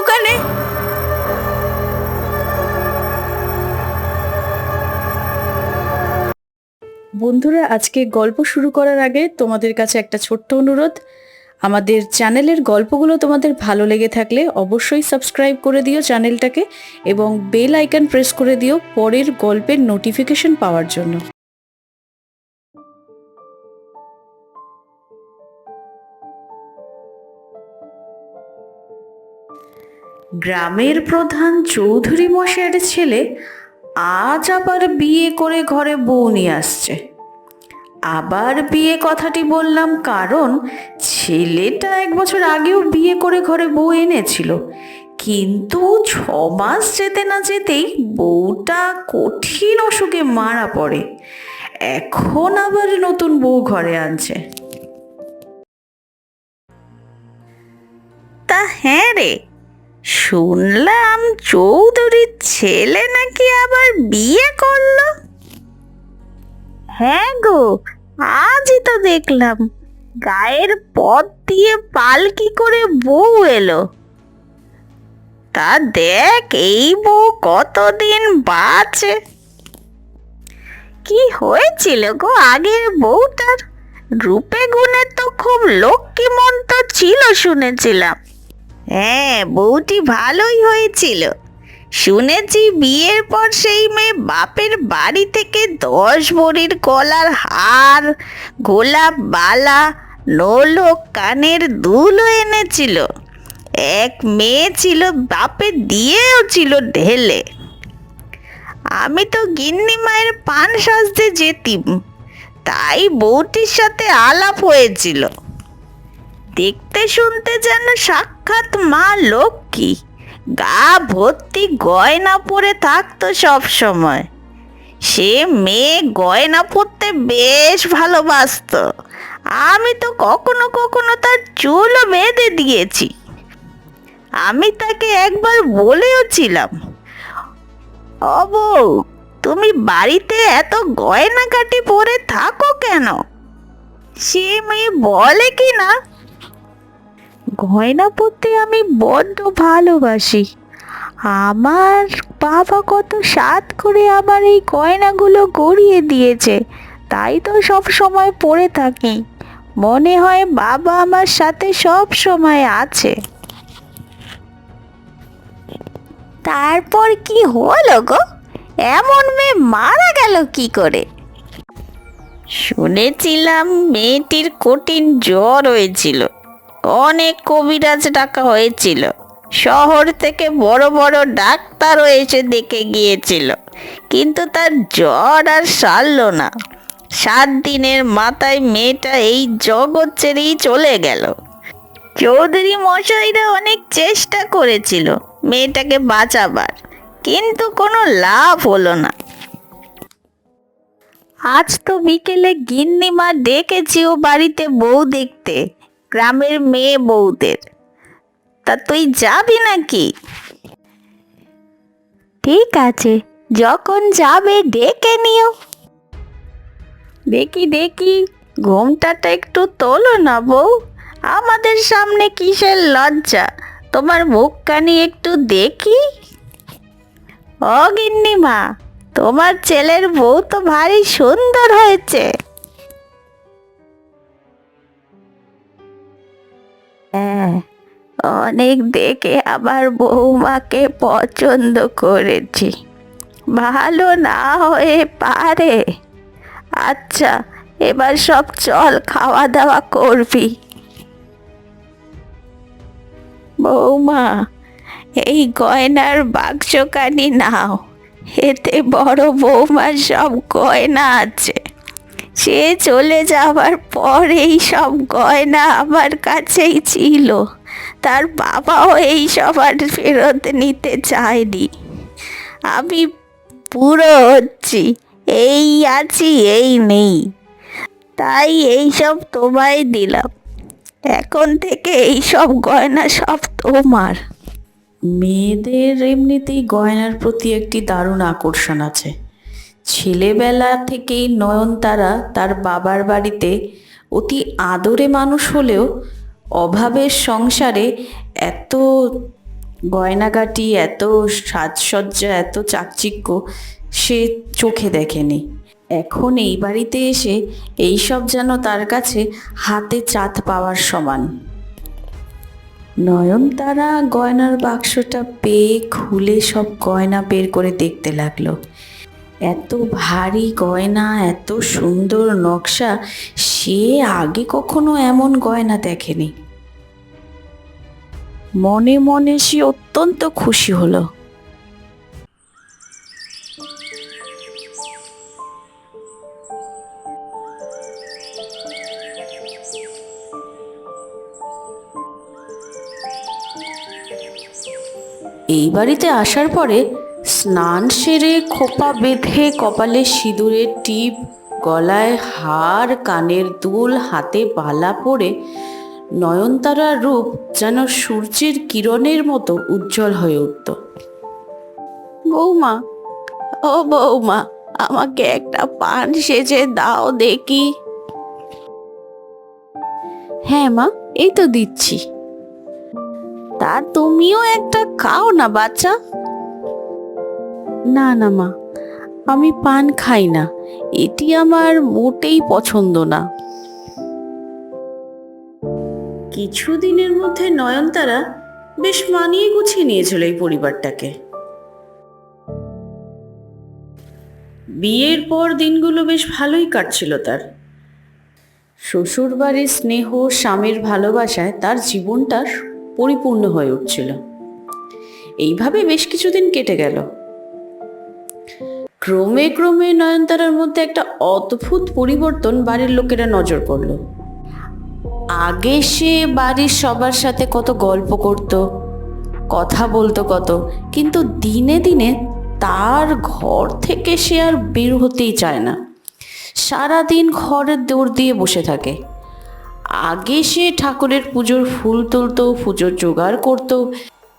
ওখানে? বন্ধুরা, আজকে গল্প শুরু করার আগে তোমাদের কাছে একটা ছোট্ট অনুরোধ। আমাদের চ্যানেলের গল্পগুলো তোমাদের ভালো লেগে থাকলে অবশ্যই সাবস্ক্রাইব করে দিও চ্যানেলটাকে এবং বেল আইকন প্রেস করে দিও পরের গল্পের নোটিফিকেশন পাওয়ার জন্য। গ্রামের প্রধান চৌধুরী মশাইয়ের ছেলে আজ আবার বিয়ে করে ঘরে বউ নিয়ে আসছে। আবার বিয়ে কথাটি বললাম কারণ ছেলেটা এক বছর আগেও বিয়ে করে ঘরে বউ এনেছিল। কিন্তু ছ মাস যেতে না যেতেই বউটা কঠিন অসুখে মারা পড়ে। এখন আবার নতুন বউ ঘরে আনছে। হ্যাঁ রে শুনলাম চৌধুরীর ছেলে নাকি আবার বিয়ে করল। হ্যাঁ গো, আজই তো দেখলাম। গায়ের পথ দিয়ে পালকি করে বউ এলো। তা দেখ, এই বউ কতদিন বাঁচে। কি হয়েছিল গো আগের বউটার? রূপে গুণে তো খুব লক্ষ্মীমন্ত ছিল শুনেছিলাম। হ্যাঁ বউটি ভালোই হয়েছিল। শুনেছি বিয়ের পর সেই মেয়ে বাপের বাড়ি থেকে দশ ভরির কলার হার, গোলাপ বালা নোলক কানের দুলও এনেছিল। এক মেয়ে ছিল বাপের দিয়েও ছিল ঢেলে। আমি তো গিন্নি মায়ের পান সাজতে যেতিম, তাই বউটির সাথে আলাপ হয়েছিল। দেখতে শুনতে যেন সাক্ষাৎ মা লক্ষ্মী গা ভর্তি গয়না পরে থাকতো সব সময়। সে মেয়ে গয়না পরতে বেশ ভালোবাসতো। আমি তো কখনো কখনো তার চুলও বেঁধে দিয়েছি। আমি তাকে একবার বলেও ছিলাম বউ, তুমি বাড়িতে এত গয়নাকাটি পরে থাকো কেন? সে মেয়ে বলে কি না? গয়না পরতে আমি বড্ড ভালোবাসি। আমার বাবা কত সাত করে আমার এই গয়নাগুলো গড়িয়ে দিয়েছে, তাই তো সব সময় পরে থাকি। মনে হয় বাবা আমার সাথে সব সময় আছে। তারপর কি হলো গো? এমন মেয়ে মারা গেল কি করে? শুনেছিলাম মেয়েটির কঠিন জ্বর হয়েছিল। অনেক কবিরাজ ডাকা হয়েছিল। শহর থেকে বড় বড় ডাক্তারও এসে দেখে গিয়েছিল। কিন্তু তার জ্বর আর সারল না। সাত দিনের মাথায় মেয়েটা এই জগৎ ছেড়েই চলে গেল। চৌধুরী মশাইরা অনেক চেষ্টা করেছিল মেয়েটাকে বাঁচাবার, কিন্তু কোনো লাভ হলো না। আজ তো বিকেলে গিন্নিমা ডেকেছি ও বাড়িতে বউ দেখতে। গ্রামের মেয়ে বউদের। তা তুই যাবি নাকি? ঠিক আছে যখন যাবে ডেকে নিও। দেখি দেখি ঘুমটাটা একটু তোলো না বউ। আমাদের সামনে কিসের লজ্জা? তোমার মুখখানি একটু দেখি। ও গিন্নিমা তোমার ছেলের বউ তো ভারী সুন্দর হয়েছে। হ্যাঁ অনেক দেখে আবার বৌমাকে পছন্দ করেছি। ভালো না হয়ে পারে। আচ্ছা এবার সব চল খাওয়া দাওয়া করবি। বৌমা এই গয়নার বাক্সখানি নাও। এতে বড় বৌমার সব গয়না আছে। সে চলে যাওয়ার পর এই সব গয়না আমার কাছেই ছিল। তার বাবাও এই সব আর ফেরত নিতে চায়নি। আমি পুরো হচ্ছি, এই আছি, এই নেই। তাই এই সব তোমায় দিলাম। এখন থেকে এই সব গয়না সব তোমার। মেয়েদের এমনিতেই গয়নার প্রতি একটি দারুণ আকর্ষণ আছে। ছেলেবেলা থেকেই নয়নতারা তার বাবার বাড়িতে অতি আদরে মানুষ হলেও অভাবের সংসারে এত গয়নাগাটি, এত সাজসজ্জা, এত চাকচিক্য সে চোখে দেখেনি। এখন এই বাড়িতে এসে এইসব যেন তার কাছে হাতে চাঁদ পাওয়ার সমান। নয়নতারা গয়নার বাক্সটা পেয়ে খুলে সব গয়না বের করে দেখতে লাগল। এত ভারী গয়না, এত সুন্দর নকশা, সে আগে কখনো এমন গয়না দেখেনি। মনে মনে সে অত্যন্ত খুশি হলো। এই বাড়িতে আসার পরে স্নান সেরে খোপা বেঁধে কপালে সিঁদুরের টিপ, গলায় হার, কানের দুল, হাতে বালা পরে নয়নতারার রূপ যেন সূর্যের কিরণের মতো উজ্জ্বল হয়ে উঠত। বৌমা, ও বৌমা, আমাকে একটা পান সেজে দাও দেখি। হ্যাঁ মা, এই তো দিচ্ছি। তা তুমিও একটা খাও না বাচ্চা না না, মা। আমি পান খাই না। এটি আমার মোটেই পছন্দ না। কিছুদিনের মধ্যে নয়নতারা বেশ মানিয়ে গুছিয়ে নিয়েছিল এই পরিবারটাকে। বিয়ের পর দিনগুলো বেশ ভালোই কাটছিল তার। শ্বশুরবাড়ির স্নেহ, স্বামীর ভালোবাসায় তার জীবনটা পরিপূর্ণ হয়ে উঠছিল। এইভাবে বেশ কিছুদিন কেটে গেল। ক্রমে ক্রমে নয়নতারার মধ্যে একটা অদ্ভুত পরিবর্তন বাড়ির লোকেরা নজর করল। আগে সে বাড়ির সবার সাথে কত গল্প করত, কথা বলতো কত, কিন্তু দিনে দিনে তার ঘর থেকে সে আর বের হতেই চায় না। সারাদিন ঘরের দৌড় দিয়ে বসে থাকে। আগে সে ঠাকুরের পুজোর ফুল তুলতো, পুজোর জোগাড় করতো,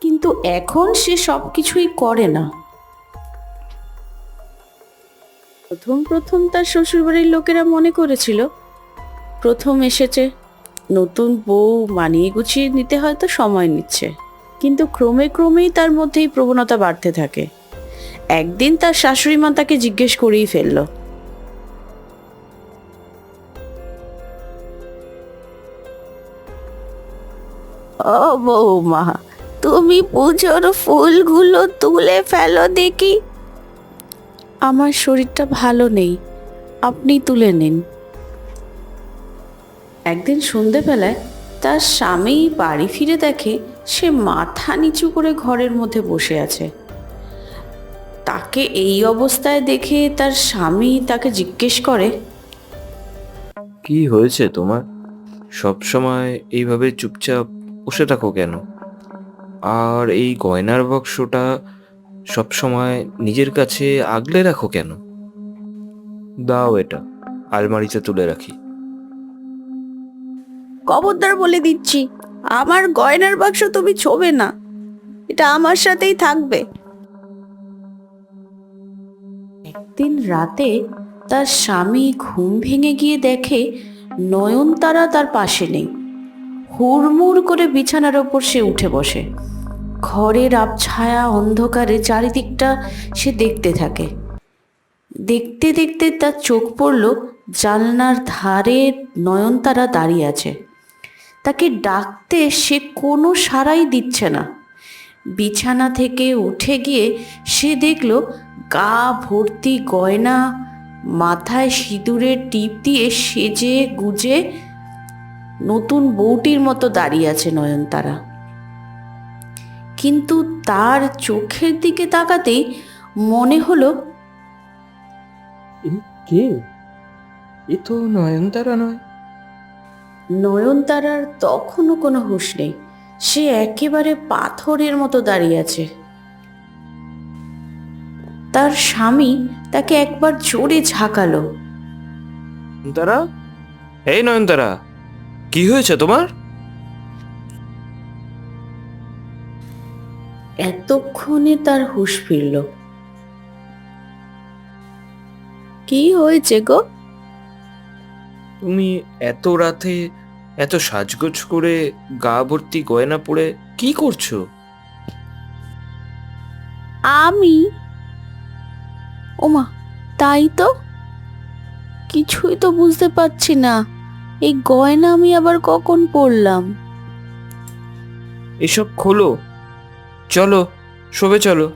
কিন্তু এখন সে সব কিছুই করে না। প্রথম প্রথম তার শ্বশুরবাড়ির লোকেরা মনে করেছিল, প্রথম এসেছে, নতুন বউ মানিয়ে গুছিয়ে নিতে হয়তো সময় নিচ্ছে। কিন্তু ক্রমে ক্রমেই তার মধ্যে এই প্রবণতা বাড়তে থাকে। একদিন তার শাশুড়ি মা তাকে জিজ্ঞেস করেই ফেলল, ও বৌমা, তুমি পুজোর ফুলগুলো তুলে ফেলো দেখি। আমার শরীরটা ভালো নেই। আপনি তুলে নিন। একদিন সন্ধেবেলায় তার স্বামী বাড়ি ফিরে দেখে সে মাথা নিচু করে ঘরের মধ্যে বসে আছে। তাকে এই অবস্থায় দেখে তার স্বামী তাকে জিজ্ঞেস করে, কি হয়েছে তোমার? সব সময় এইভাবে চুপচাপ বসে থাকো কেন? আর এই গয়নার বাক্সটা সব সময় নিজের কাছে আগলে রাখো কেন? দাও এটা, আলমারিতে তুলে রাখি। কবরদার বলে দিচ্ছি, আমার গয়নার বাক্স তুমি ছোবে না, এটা আমার সাথেই থাকবে। একদিন রাতে তার স্বামী ঘুম ভেঙে গিয়ে দেখে নয়নতারা তার পাশে নেই। হুড়মুড় করে বিছানার ওপর সে উঠে বসে। ঘরের আবছায়া অন্ধকারে চারিদিকটা সে দেখতে থাকে। দেখতে দেখতে তার চোখ পড়ল, জানলার ধারে নয়নতারা দাঁড়িয়ে আছে। তাকে ডাকতে সে কোনো সাড়াই দিচ্ছে না। বিছানা থেকে উঠে গিয়ে সে দেখল, গা ভর্তি গয়না, মাথায় সিঁদুরের টিপ দিয়ে সেজে গুজে নতুন বউটির মতো দাঁড়িয়ে আছে নয়নতারা। কিন্তু তার চোখের দিকে তাকাতেই মনে হলো কে? এ তো নয়নতারা নয়। নয়নতারার তখনও কোনো হুঁশ নেই। সে একেবারে পাথরের মতো দাঁড়িয়ে আছে। তার স্বামী তাকে একবার জোরে ঝাঁকালো। নয়নতারা? এই নয়নতারা কি হয়েছে তোমার? এতক্ষণে তার হুঁশ ফিরল। কি হয়েছে গো? তুমি এত রাতে এত সাজগোজ করে গা ভর্তি গয়না পরে কি করছ? আমি? ওমা তাই তো? কিছুই তো বুঝতে পারছি না। এই গয়না আমি আবার কখন পরলাম? এসব খোলো চলো শোবে চলো।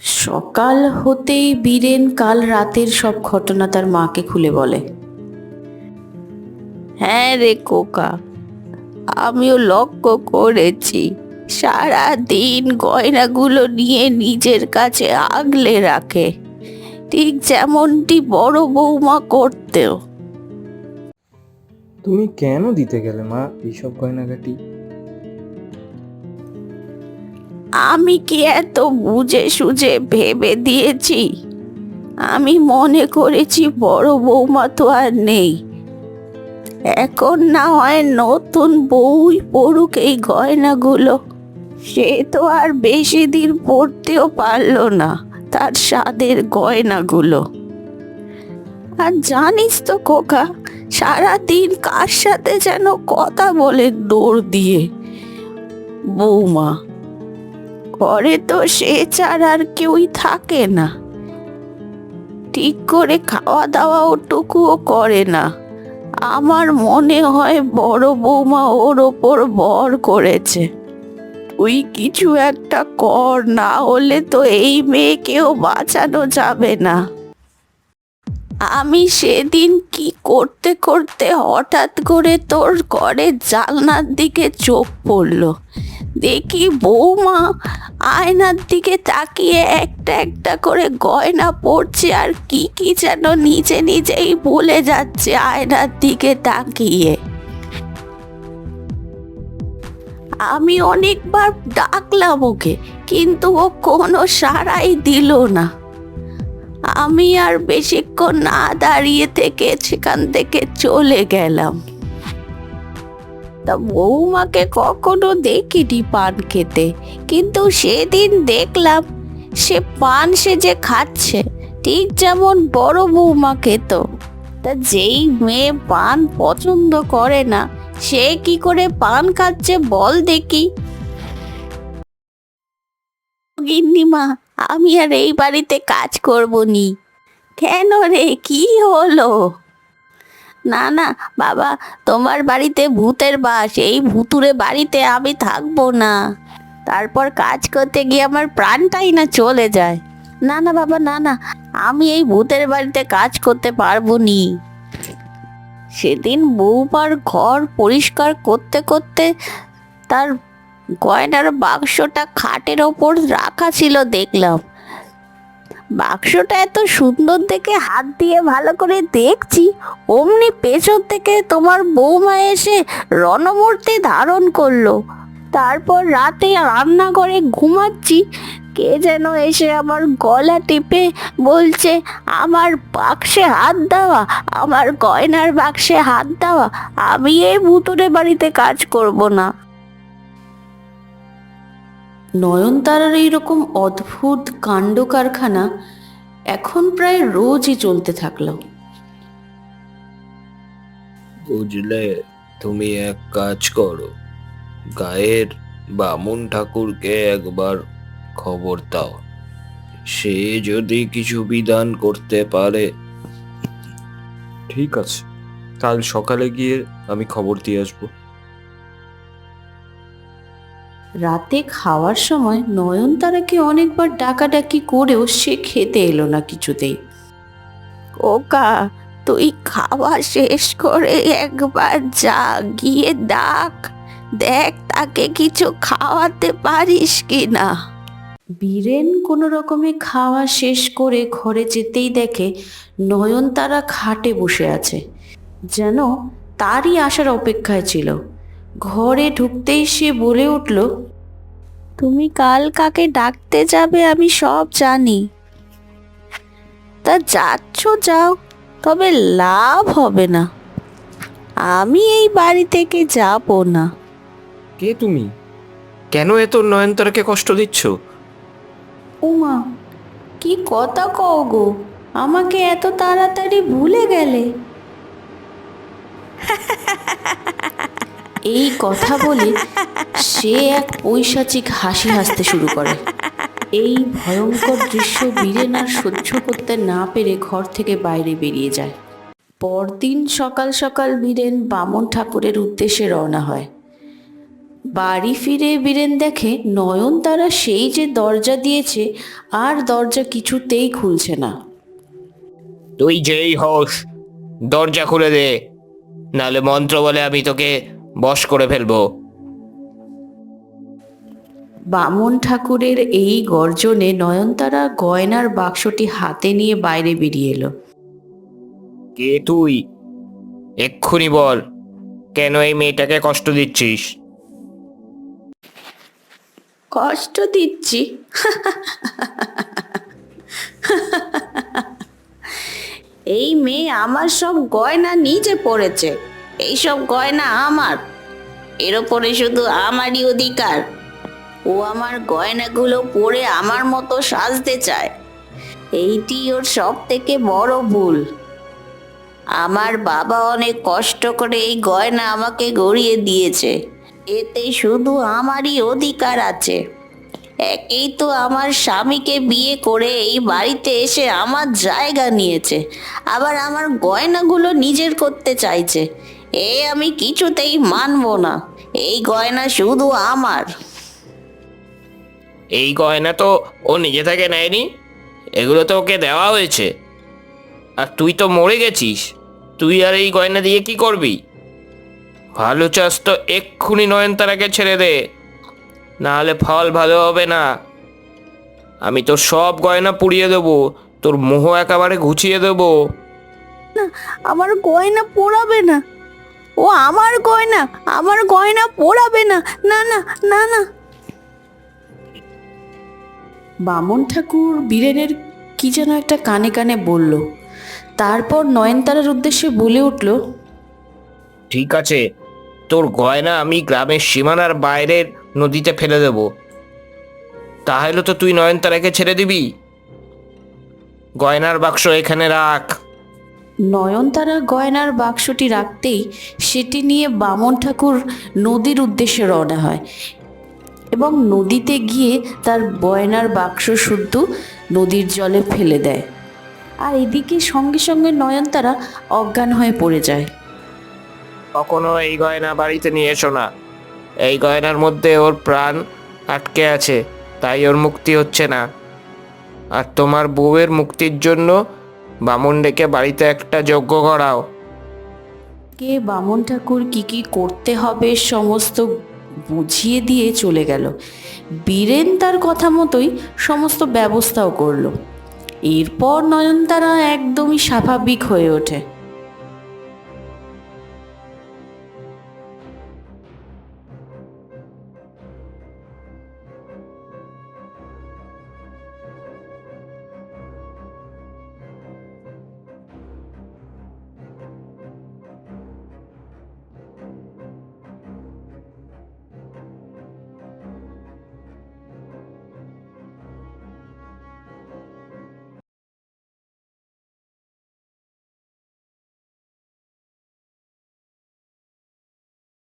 সকাল হতেই বীরেন কাল রাতের সব ঘটনা তার মাকে খুলে বলে। হ্যাঁ রে কোকা আমিও লক্ষ্য করেছি সারা দিন গয়নাগুলো নিয়ে নিজের কাছে আগলে রাখে ঠিক যেমনটি বড় বৌমা করতেও। তুমি কেন দিতে গেলে মা এইসব গয়নাগাটি? আমি কি এত বুঝে সুঝে ভেবে দিয়েছি? আমি মনে করেছি বড় বৌমা তো আর নেই। এখন না হয় নতুন বউই পড়ুক এই গয়নাগুলো। সে তো আর বেশি দিন পড়তেও পারল না তার স্বাদের গয়নাগুলো। আর জানিস তো খোকা, সারাদিন কার সাথে যেন কথা বলে দৌড় দিয়ে? বৌমা ঘরে তো সে ছাড়া আর কেউই থাকে না। ঠিক করে খাওয়া দাওয়া ওটুকুও করে না। আমার মনে হয় বড় বৌমা ওর ওপর ভর করেছে। তুই কিছু একটা কর, না হলে তো এই মেয়েকেও বাঁচানো যাবে না। আমি সেদিন কি করতে করতে হঠাৎ করে তোর ঘরের জালনার দিকে চোখ পড়ল। দেখি বৌমা আয়নার দিকে তাকিয়ে একটা একটা করে গয়না পড়ছে আর কি কি যেন নিজে নিজেই বলে যাচ্ছে আয়নার দিকে তাকিয়ে। আমি অনেকবার ডাকলাম ওকে, কিন্তু ও কোনো সাড়াই দিল না। আমি আর বেশিক্ষণ না দাঁড়িয়ে থেকে সেখান থেকে চলে গেলাম। তা বৌমাকে কখনো দেখিনি পান খেতে। কিন্তু সেদিন দেখলাম, সে পান সে যে খাচ্ছে, ঠিক যেমন বড় বৌমা খেত। তা যেই মেয়ে পান পছন্দ করে না, সে কি করে পান খাচ্ছে বল দেখি। গিন্নিমা, আমি আর এই বাড়িতে কাজ করব নি। কেন রে, কি হলো? না না, বাবা, তোমার বাড়িতে ভূতের বাস, এই ভুতুরে বাড়িতে আমি থাকব না। তারপর কাজ করতে গিয়ে আমার প্রাণটাই না চলে যায়। না না, বাবা, না না, আমি এই ভূতের বাড়িতে কাজ করতে পারব নি। সেদিন বউবার ঘর পরিষ্কার করতে করতে তার গয়নার বাক্সটা খাটের ওপর রাখা ছিল, দেখলাম। বাক্সটা এত সুন্দর দেখে হাত দিয়ে ভালো করে দেখছি, অমনি পেছন থেকে তোমার বৌমা এসে রণমূর্তি ধারণ করল। তারপর রাতে রান্নাঘরে ঘুমাচ্ছি, কে যেন এসে আমার গলা টিপে বলছে, আমার বাক্সে হাত দেওয়া, আমার গয়নার বাক্সে হাত দেওয়া, আমি এই ভুতুরে বাড়িতে কাজ করব না। নয়নতারার এইরকম অদ্ভুত কাণ্ড কারখানা এখন প্রায় রোজই চলতে থাকল। বুঝলে তুমি এক কাজ করো। গায়ের বামুন ঠাকুরকে একবার খবর দাও। সে যদি কিছু বিধান করতে পারে। ঠিক আছে। কাল সকালে গিয়ে আমি খবর দিয়ে আসব। রাতে খাওয়ার সময় নয়নতারাকে অনেকবার ডাকাডাকি করেও সে খেতে এলো না কিছুতেই। ওকা তুই খাওয়া শেষ করে একবার যা গিয়ে ডাক দেখ তাকে কিছু খাওয়াতে পারিস কি না বীরেন কোনো রকমে খাওয়া শেষ করে ঘরে যেতেই দেখে নয়নতারা খাটে বসে আছে। যেন তারই আসার অপেক্ষায় ছিল। ঘরে ঢুকতেই সে বলে উঠল তুমি কাল কাকে ডাকতে যাবে আমি সব জানি। তা যাচ্ছ যাও তবে লাভ হবে না। আমি এই বাড়ি থেকে যাব না। কে তুমি? কেন এত নয়নতারাকে কষ্ট দিচ্ছ? উমা কি কথা কও গো আমাকে এত তাড়াতাড়ি ভুলে গেলে? এই কথা বলে সে এক পৈশাচিক হাসি হাসতে শুরু করে। এই ভয়ঙ্কর দৃশ্য বীরেন আর সহ্য করতে না পেরে ঘর থেকে বাইরে বেরিয়ে যায়। পরদিন সকাল সকাল বীরেন বামন ঠাকুরের উদ্দেশ্যে রওনা হয়। বাড়ি ফিরে বীরেন দেখে নয়ন তারা সেই যে দরজা দিয়েছে, আর দরজা কিছুতেই খুলছে না। তুই যেই হোস, দরজা খুলে দে। নাহলে মন্ত্র বলে আমি তোকে বশ করে ফেলব। বামন ঠাকুরের এই গর্জনে নয়নতারা গয়নার বাক্সটি হাতে নিয়ে বাইরে বেরিয়ে এলো। কে তুই? এক্ষুনি বল কেন এই মেয়েটাকে কষ্ট দিচ্ছিস? কষ্ট দিচ্ছি। এই মেয়ে আমার সব গয়না নিজে পড়েছে। এই সব গয়না আমার। এর ওপরে শুধু আমারই অধিকার। ও আমার গয়নাগুলো পরে আমার মতো সাজতে চায়। এইটি ওর সব থেকে বড় ভুল। আমার বাবা অনেক কষ্ট করে এই গয়না আমাকে গড়িয়ে দিয়েছে। এতে শুধু আমারই অধিকার আছে। একেই তো আমার স্বামীকে বিয়ে করে এই বাড়িতে এসে আমার জায়গা নিয়েছে। আবার আমার গয়নাগুলো নিজের করতে চাইছে। এ আমি কিছুতেই মানব না। এই গয়না শুধু আমার। এই গয়না তো ও নিজে থেকে নেয়নি। এগুলো তো ওকে দেওয়া হয়েছে। আর তুই তো মরে গেছিস। তুই আর এই গয়না দিয়ে কি করবি? ভালো চাস তো এক্ষুনি নয়নতারাকে ছেড়ে দে। নাহলে ফল ভালো হবে না। আমি তোর সব গয়না পুড়িয়ে দেবো। তোর মোহ একেবারে ঘুচিয়ে দেবো। আমার গয়না পোড়াবে না। ও আমার গয়না আমার গয়না পোড়াবে না না না না না। বামন ঠাকুর বীরেনের কি যেন একটা কানে কানে বলল। তারপর নয়নতারার উদ্দেশ্যে বলে উঠল ঠিক আছে তোর গয়না আমি গ্রামের সীমানার বাইরের নদীতে ফেলে দেব। তাহলে তো তুই নয়নতারাকে ছেড়ে দিবি। গয়নার বাক্স এখানে রাখ। নয়নতারা গয়নার বাক্সটি রাখতেই সেটি নিয়ে বামন ঠাকুর নদীর উদ্দেশ্যে রওনা হয় এবং নদীতে গিয়ে তার গয়নার বাক্স শুদ্ধ নদীর জলে ফেলে দেয়। আর এদিকে সঙ্গে সঙ্গে নয়নতারা অজ্ঞান হয়ে পড়ে যায়। কখনো এই গয়না বাড়িতে নিয়ে এসো না। এই গয়নার মধ্যে ওর প্রাণ আটকে আছে, তাই ওর মুক্তি হচ্ছে না। আর তোমার বউয়ের মুক্তির জন্য বামুন ডেকে বাড়িতে একটা যজ্ঞ করাও। কে বামন ঠাকুর কি কি করতে হবে সমস্ত বুঝিয়ে দিয়ে চলে গেল। বীরেন তার কথা মতোই সমস্ত ব্যবস্থাও করল। এরপর নয়নতারা একদমই স্বাভাবিক হয়ে ওঠে।